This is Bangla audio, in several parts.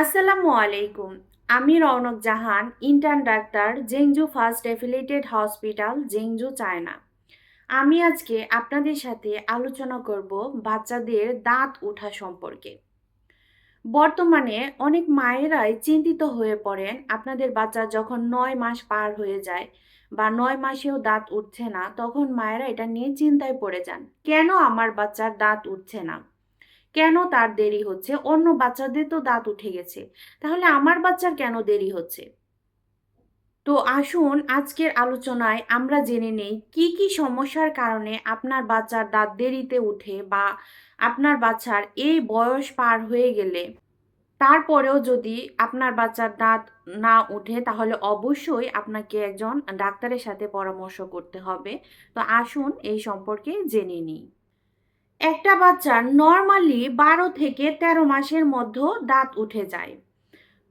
আসসালামু আলাইকুম। আমি Rounak Jahan intern doctor, Zhengzhou first affiliated hospital Zhengzhou, China. আমি আজকে আপনাদের সাথে আলোচনা করব বাচ্চাদের দাঁত ওঠা সম্পর্কে। বর্তমানে অনেক মায়েরাই চিন্তিত হয়ে পড়েন। আপনাদের বাচ্চা যখন নয় মাস পার হয়ে যায় বা নয় মাসেও দাঁত উঠছে না, তখন মায়েরা এটা নিয়ে চিন্তায় পড়ে যান, কেন আমার বাচ্চার দাঁত উঠছে না? কেন তার দেরি হচ্ছে? অন্য বাচ্চাদের তো দাঁত উঠে গেছে। তাহলে আমার বাচ্চার কেন দেরি হচ্ছে? তো আসুন, আজকের আলোচনায় আমরা জেনে নেই কি কি সমস্যার কারণে আপনার বাচ্চার দাঁত দেরিতে উঠে বা আপনার বাচ্চার এই বয়স পার হয়ে গেলে। তারপরেও যদি আপনার বাচ্চার দাঁত না উঠে, তাহলে অবশ্যই আপনাকে একজন ডাক্তারের সাথে পরামর্শ করতে হবে। তো আসুন এই সম্পর্কে জেনে নিই। একটা বাচ্চার নর্মালি বারো থেকে তেরো মাসের মধ্যে দাঁত উঠে যায়।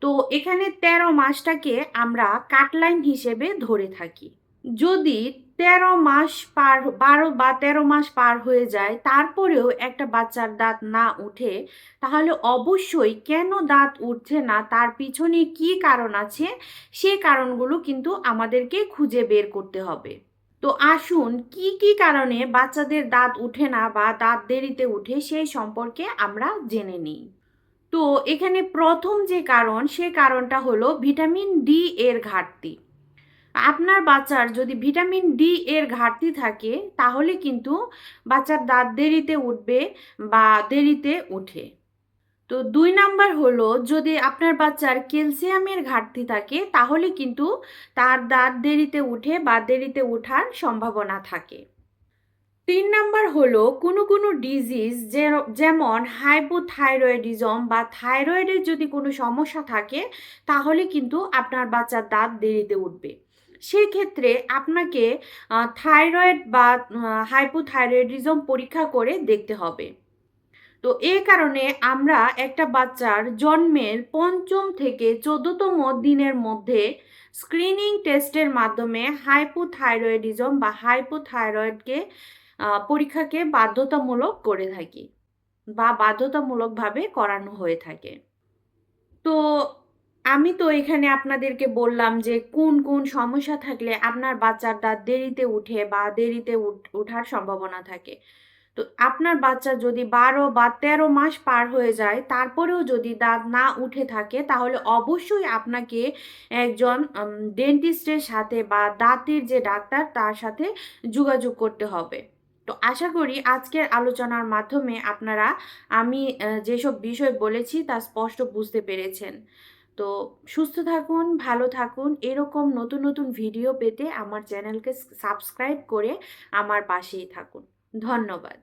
তো এখানে তেরো মাসটাকে আমরা কাটলাইন হিসেবে ধরে থাকি। যদি তেরো মাস পার, বারো বা তেরো মাস পার হয়ে যায়, তারপরেও একটা বাচ্চার দাঁত না উঠে, তাহলে অবশ্যই কেন দাঁত উঠছে না, তার পিছনে কি কারণ আছে, সে কারণগুলো কিন্তু আমাদেরকে খুঁজে বের করতে হবে। তো আসুন, কি কি কারণে বাচ্চাদের দাঁত উঠে না বা দাঁত দেরিতে উঠে সেই সম্পর্কে আমরা জেনে নিই। তো এখানে প্রথম যে কারণ, সে কারণটা হলো ভিটামিন ডি এর ঘাটতি। আপনার বাচ্চার যদি ভিটামিন ডি এর ঘাটতি থাকে, তাহলে কিন্তু বাচ্চার দাঁত দেরিতে উঠবে বা দেরিতে উঠে। তো দুই নাম্বার হলো, যদি আপনার বাচ্চার ক্যালসিয়ামের ঘাটতি থাকে, তাহলে কিন্তু তার দাঁত দেরিতে উঠে বা দেরিতে ওঠার সম্ভাবনা থাকে। তিন নাম্বার হলো, কোনো কোনো ডিজিজ যেমন হাইপোথাইরয়েডিজম বা থাইরয়েডের যদি কোনো সমস্যা থাকে, তাহলে কিন্তু আপনার বাচ্চার দাঁত দেরিতে উঠবে। সেক্ষেত্রে আপনাকে থাইরয়েড বা হাইপোথাইরয়েডিজম পরীক্ষা করে দেখতে হবে। তো এ কারণে আমরা একটা বাচ্চার জন্মের পঞ্চম থেকে চোদ্দতম দিনের মধ্যে স্ক্রিনিং টেস্টের মাধ্যমে হাইপোথাইরয়েডিজম বা হাইপোথাইরয়েডকে পরীক্ষাকে বাধ্যতামূলক করে থাকি বা বাধ্যতামূলকভাবে করানো হয়ে থাকে। তো আমি তো এখানে আপনাদেরকে বললাম যে কোন কোন সমস্যা থাকলে আপনার বাচ্চার দাঁত দেরিতে উঠে বা দেরিতে উঠার সম্ভাবনা থাকে। তো আপনার বাচ্চা যদি বারো বা তেরো মাস পার হয়ে যায়, তারপরেও যদি দাঁত না উঠে থাকে, তাহলে অবশ্যই আপনাকে একজন ডেন্টিস্টের সাথে বা দাঁতের যে ডাক্তার, তার সাথে যোগাযোগ করতে হবে। তো আশা করি আজকের আলোচনার মাধ্যমে আপনারা, আমি যেসব বিষয় বলেছি, তা স্পষ্ট বুঝতে পেরেছেন। তো সুস্থ থাকুন, ভালো থাকুন, এরকম নতুন নতুন ভিডিও পেতে আমার চ্যানেলকে সাবস্ক্রাইব করে আমার পাশেই থাকুন। ধন্যবাদ।